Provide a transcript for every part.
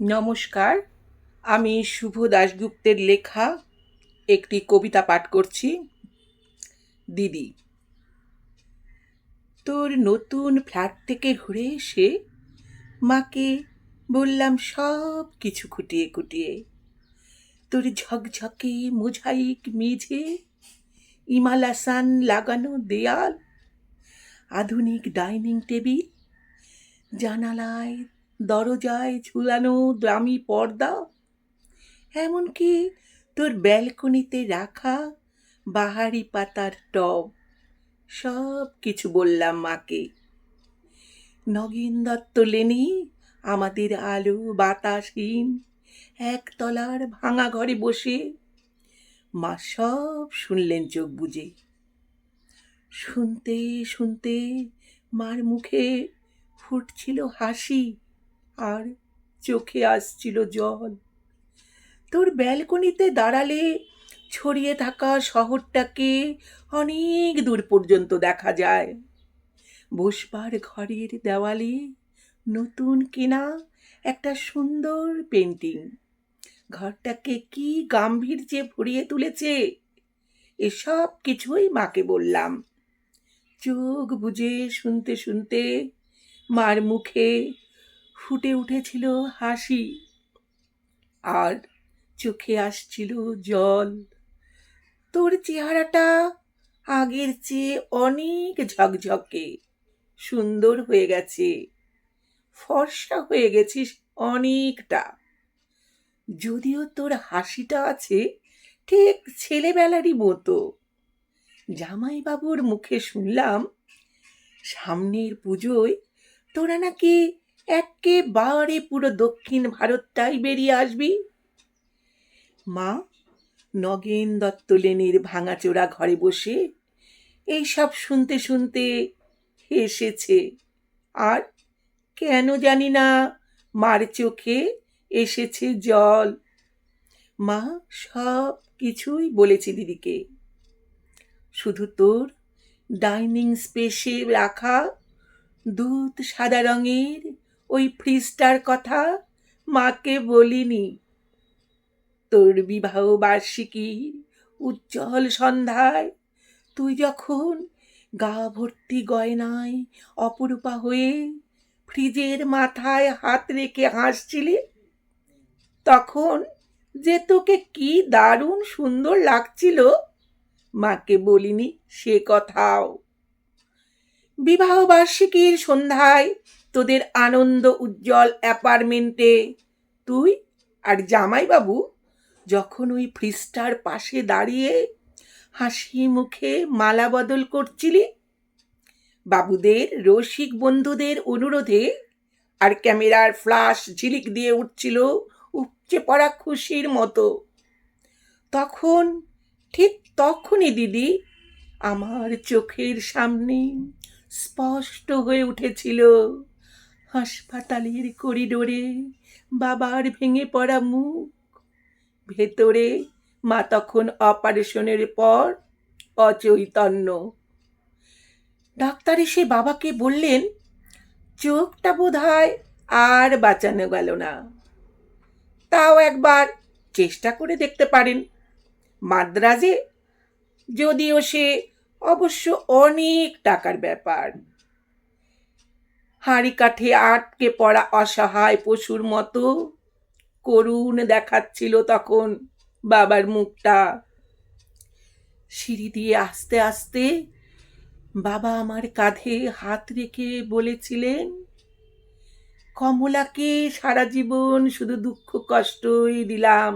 নমস্কার, আমি শুভ দাশগুপ্তের লেখা একটি কবিতা পাঠ করছি। দিদি, তোর নতুন ফ্ল্যাট থেকে ঘুরে এসে মাকে বললাম সব কিছু খুঁটিয়ে খুঁটিয়ে। তোর ঝকঝকে মোজাইক মেঝে ইমালাসান লাগানো দেয়াল, আধুনিক ডাইনিং টেবিল, জানালায় দরজায় ঝুলানো দামি পর্দা? এমনকি তোর ব্যালকনিতে রাখা বাহারি পাতার টব? সব কিছু বললাম মাকে। নগেন দত্ত লেনি, আমাদের আলো বাতাসহীন, একতলার ভাঙা ঘরে বসে। মা সব শুনলেন চোখ বুজে। শুনতে শুনতে মার মুখে ফুটছিল হাসি। আর চোখে আসছিল জল। তোর ব্যালকনিতে দাঁড়ালে ছড়িয়ে থাকা শহরটাকে অনেক দূর পর্যন্ত দেখা যায়। বসবার ঘরের দেওয়ালে নতুন কেনা একটা সুন্দর পেন্টিং। ঘরটাকে কি গাম্ভীর্যে ভরিয়ে তুলেছে, এসব কিছুই মাকে বললাম। চোখ বুজে শুনতে শুনতে মার মুখে ফুটে উঠেছিল হাসি। আর চোখে আসছিল জল। তোর চেহারাটা আগের চেয়ে অনেক ঝকঝকে। সুন্দর হয়ে গেছে। ফর্সা হয়ে গেছিস অনেকটা। যদিও তোর হাসিটা আছে, ঠিক ছেলেবেলারই মতো। জামাইবাবুর মুখে শুনলাম, সামনের পুজোয় তোরা নাকি একেবারে পুরো দক্ষিণ ভারতটাই বেরিয়ে আসবি। মা, নগেন দত্ত লেনের ভাঙাচোরা ঘরে বসে এইসব শুনতে শুনতে এসেছে আর কেন জানি না মার চোখে এসেছে জল। মা, সব কিছুই বলেছে দিদিকে। শুধু তোর ডাইনিং স্পেসে রাখা দুধ সাদা রঙের ওই ফ্রিজটার কথা মাকে বলিনি। তোর বিবাহ বার্ষিকী উজ্জ্বল সন্ধ্যায়, তুই যখন গা ভর্তি গয়নায় অপরূপা হয়ে ফ্রিজের মাথায় হাত রেখে হাসছিলি, তখন যে তোকে কি দারুণ সুন্দর লাগছিল, মাকে বলিনি সে কথাও। বিবাহ বার্ষিকীর সন্ধ্যায় তোদের আনন্দ উজ্জ্বল অ্যাপার্টমেন্টে। তুই আর জামাইবাবু যখন ওই ফ্রিজটার পাশে দাঁড়িয়ে হাসি মুখে মালা বদল করছিলি? বাবুদের রসিক বন্ধুদের অনুরোধে আর ক্যামেরার ফ্লাশ ঝিলিক দিয়ে উঠছিল উপচে পড়া খুশির মতো। তখন, ঠিক তখনই দিদি আমার চোখের সামনে স্পষ্ট হয়ে উঠেছিল। হাসপাতালের করিডোরে বাবার ভেঙে পড়া মুখ। ভেতরে মা তখন অপারেশনের পর অচৈতন্য। ডাক্তার এসে বাবাকে বললেন, চোখটা বোধ হয় আর বাঁচানো গেল না। তাও একবার চেষ্টা করে দেখতে পারেন। মাদ্রাজে যদিও সে অবশ্য অনেক টাকার ব্যাপার। হাঁড়ি কাঠে আটকে পড়া অসহায় পশুর মতো। করুণ দেখাচ্ছিল তখন বাবার মুখটা। সিঁড়ি দিয়ে আস্তে আস্তে বাবা আমার কাঁধে হাত রেখে বলেছিলেন, কমলাকে সারা জীবন শুধু দুঃখ কষ্টই দিলাম,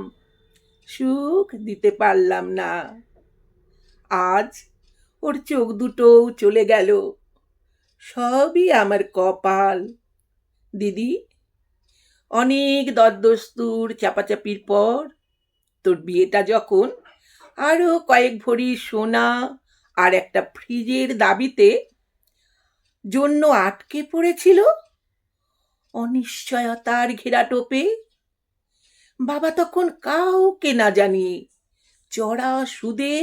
সুখ দিতে পারলাম না। আজ ওর চোখ দুটোও চলে গেল। সবই আমার কপাল। দিদি, অনেক দরদস্তুর চাপাচাপির পর তোর বিয়েটা যখন আরও কয়েক ভরি সোনা আর একটা ফ্রিজের দাবিতে জন্য আটকে পড়েছিল, অনিশ্চয়তার ঘেরা টোপে বাবা তখন কাউকে না জানিয়ে চড়া সুদে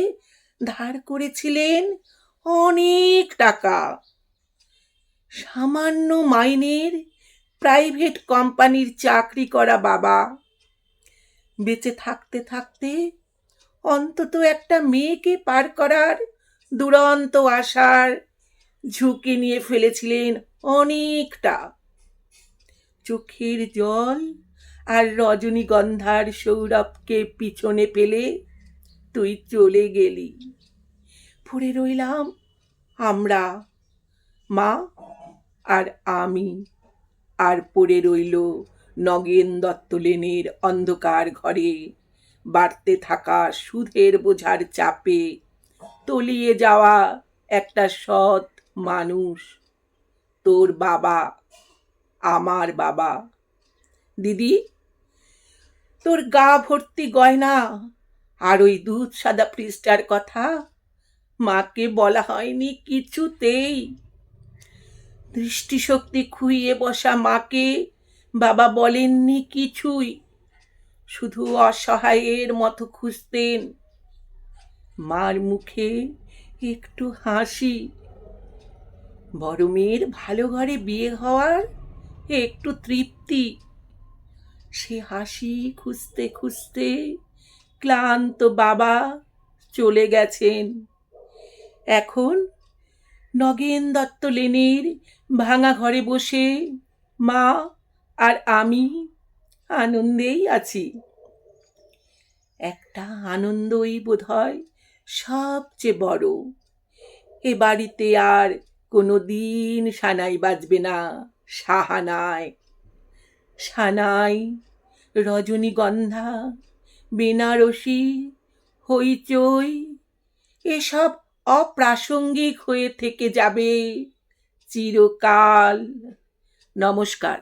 ধার করেছিলেন অনেক টাকা। সামান্য মাইনের প্রাইভেট কোম্পানির চাকরি করা বাবা। বেঁচে থাকতে থাকতে অন্তত একটা মেয়েকে পার করার দুরন্ত আশার ঝুঁকি নিয়ে ফেলেছিলেন অনেকটা। চোখের জল আর রজনীগন্ধার সৌরভকে পিছনে ফেলে তুই চলে গেলি। পড়ে রইলাম আমরা। মা আর আমি। আর পড়ে রইল নগেন দত্ত লেনের অন্ধকার ঘরে। বাড়তে থাকা সুধের বোঝার চাপে তলিয়ে যাওয়া একটা সৎ মানুষ। তোর বাবা, আমার বাবা। দিদি, তোর গা ভর্তি গয়না আর ওই দুধ সাদা পৃষ্ঠার কথা মাকে বলা হয়নি কিছুতেই। দৃষ্টিশক্তি খুইয়ে বসা মাকে বাবা বলেননি কিছুই, শুধু অসহায়ের মতো খুঁজতেন। মার মুখে একটু হাসি। বড় মেয়ের ভালো ঘরে বিয়ে হওয়ার একটু তৃপ্তি। সে হাসি খুঁজতে খুঁজতে ক্লান্ত বাবা চলে গেছেন। এখন নগেন দত্ত লেনের ভাঙা ঘরে বসে মা আর আমি আনন্দেই আছি। একটা আনন্দই বোধ হয় সবচেয়ে বড়। এ বাড়িতে আর কোনো দিন সানাই বাজবে না, সাহানায়। সানাই, রজনীগন্ধা, বেনারসি, হইচই, এসব অপ্রাসঙ্গিক হয়ে থেকে যাবে চিরকাল। নমস্কার।